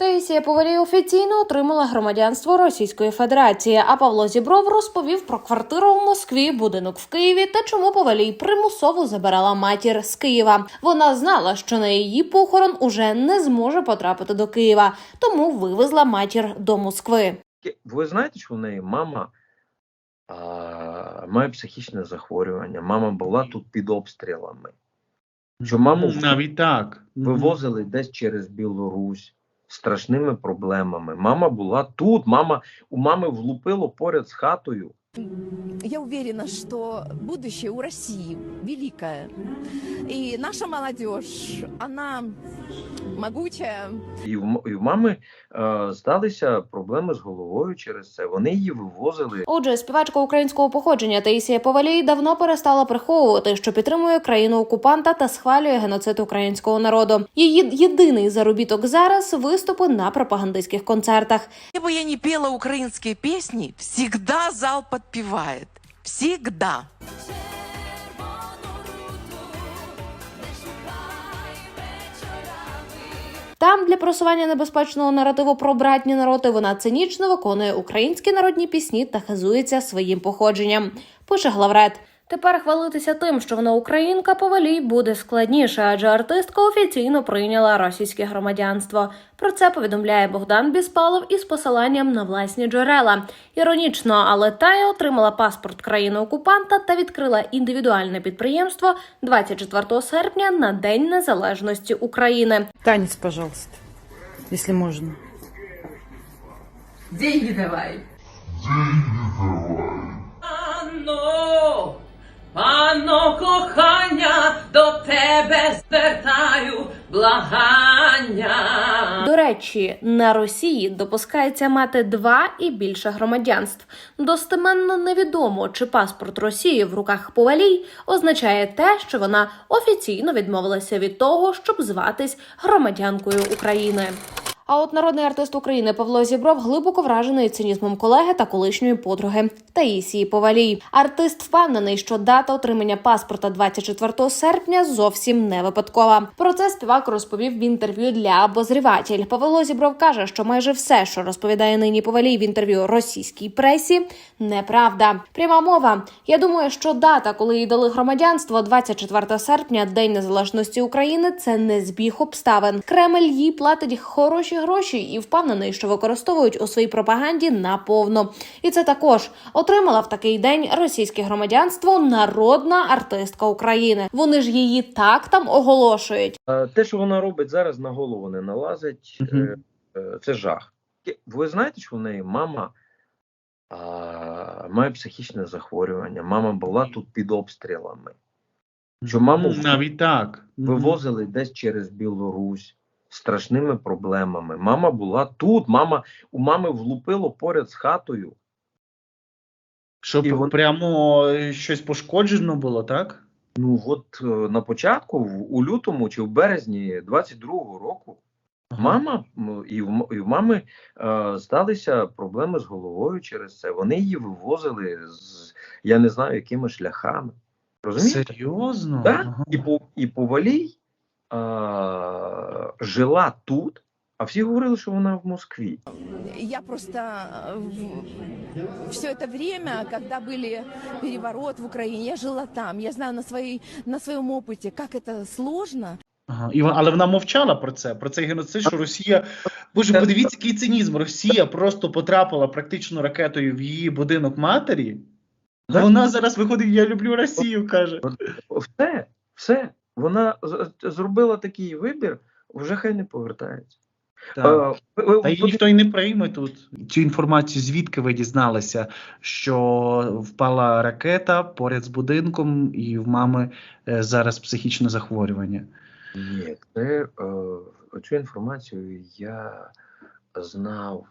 Таїсія Повалій офіційно отримала громадянство Російської Федерації. А Павло Зібров розповів про квартиру в Москві, будинок в Києві та чому Повалій примусово забирала матір з Києва. Вона знала, що на її похорон уже не зможе потрапити до Києва, тому вивезла матір до Москви. Ви знаєте, що в неї мама а, має психічне захворювання. Мама була тут під обстрілами. Що маму навіть так. Вивозили десь через Білорусь страшними проблемами. Мама була тут. Мама у мами влупило поряд з хатою. Я уверена, что будущее у России великое. И наша молодежь, она могучая, І в, і в мами е, сталися проблеми з головою через це. Вони її вивозили. Отже, співачка українського походження Таїсія Повалій давно перестала приховувати, що підтримує країну окупанта та схвалює геноцид українського народу. Її єдиний заробіток зараз виступи на пропагандистських концертах. Бы я ни пела украинские песни, всегда зал подпевает. Всегда. Там для просування небезпечного наративу про братні народи вона цинічно виконує українські народні пісні та хизується своїм походженням. Пише главред. Тепер хвалитися тим, що вона українка, повалій буде складніше, адже артистка офіційно прийняла російське громадянство. Про це повідомляє Богдан Біспалов із посиланням на власні джерела. Іронічно, але Тая отримала паспорт країни окупанта та відкрила індивідуальне підприємство 24 серпня на День Незалежності України. Танец, пожалуйста, если можно. Панно, панно кохання, до тебе звертаю благання. До речі, на Росії допускається мати два і більше громадянств. Достеменно невідомо, чи паспорт Росії в руках повалій означає те, що вона офіційно відмовилася від того, щоб зватись громадянкою України. А от народний артист України Павло Зібров глибоко вражений цинізмом колеги та колишньої подруги Таїсії Повалій. Артист впевнений, що дата отримання паспорта 24 серпня зовсім не випадкова. Про це співак розповів в інтерв'ю для обозріватель. Павло Зібров каже, що майже все, що розповідає нині Повалій в інтерв'ю російській пресі, неправда. Пряма мова. Я думаю, що дата, коли їй дали громадянство, 24 серпня, День Незалежності України, це не збіг обставин. Кремль їй платить хороші гроші і впевнений, що використовують у своїй пропаганді наповно. І це також отримала в такий день російське громадянство народна артистка України. Вони ж її так там оголошують. Е, Те, що вона робить зараз, на голову не налазить. е, Це жах. Ви знаєте, що в неї мама а, має психічне захворювання. Мама була тут під обстрілами. Що маму навіть так. Вивозили десь через Білорусь страшними проблемами. Мама була тут. Мама у мами влупило поряд з хатою. Щоб І вон- прямо е, щось пошкоджено було, так? Ну от е, на початку, у лютому чи в березні 22-го року, мама і в, і в мами е, сталися проблеми з головою через це. Вони її вивозили з я не знаю якими шляхами. Розумієте? Серйозно? Так? Ага. І, по, і повалій е, жила тут, а всі говорили, що вона в Москві. я просто все это время, когда были переворот в Украине, я жила там, я знаю на, своей, на своем опыте, как это сложно. Ага. І, вон- але вона мовчала про це, про цей геноцид, що Росія. Боже, подивіться, який цинізм. Росія просто потрапила практично ракетою в її будинок матері. А Так. вона зараз виходить, я люблю Росію, каже. Все, все. Вона з- зробила такий вибір, вже хай не повертається. Так. Е, ви- ви Та її ніхто і не прийме тут. Цю інформацію звідки ви дізналися, що впала ракета поряд з будинком, і в мами е, зараз психічне захворювання. Ні, це, е, цю інформацію я знав.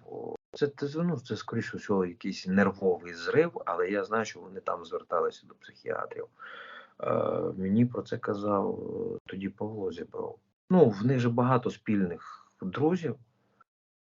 Це, це, ну, це скоріше всього якийсь нервовий зрив, але я знаю, що вони там зверталися до психіатрів. Е, мені про це казав е, тоді Павло Зібров. Ну, в них же багато спільних друзів.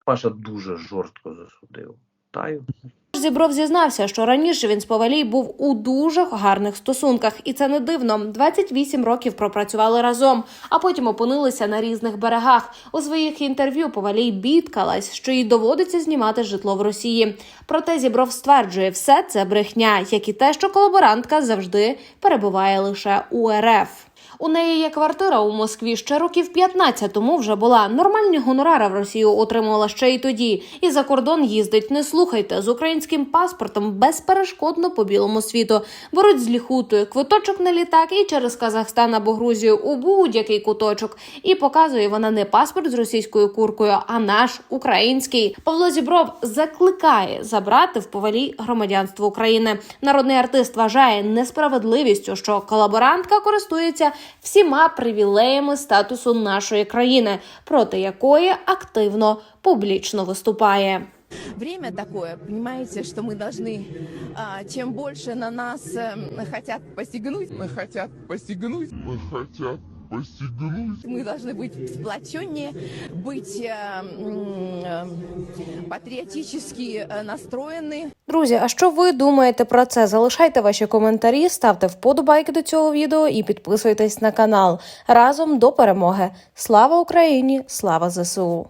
Паша дуже жорстко засудив Таю. Зібров зізнався, що раніше він з Повалій був у дуже гарних стосунках, і це не дивно. 28 років пропрацювали разом, а потім опинилися на різних берегах. У своїх інтерв'ю Повалій бідкалась, що їй доводиться знімати житло в Росії. Проте Зібров стверджує, все це брехня, як і те, що колаборантка завжди перебуває лише у РФ. У неї є квартира у Москві ще років 15 тому вже була. Нормальні гонорари в Росію отримувала ще й тоді. І за кордон їздить. Не слухайте з українським паспортом безперешкодно по білому світу. Беруть з ліхутою квиточок на літак і через Казахстан або Грузію у будь-який куточок. І показує вона не паспорт з російською куркою, а наш український. Павло Зібров закликає забрати в повалі громадянство України. Народний артист вважає несправедливістю, що колаборантка користується всіма привілеями статусу нашої країни, проти якої активно публічно виступає. Время такое, понимаете, что мы должны, а, чем больше на нас эм, хотят посягнуть, Мы хотят посягнуть. Мы хотят посягнуть. мы должны быть сплоченнее, быть э, м, э, патриотически э, настроены. Друзі, а що ви думаєте про це? Залишайте ваші коментарі, ставте вподобайки до цього відео і підписуйтесь на канал. Разом до перемоги. Слава Україні! Слава ЗСУ!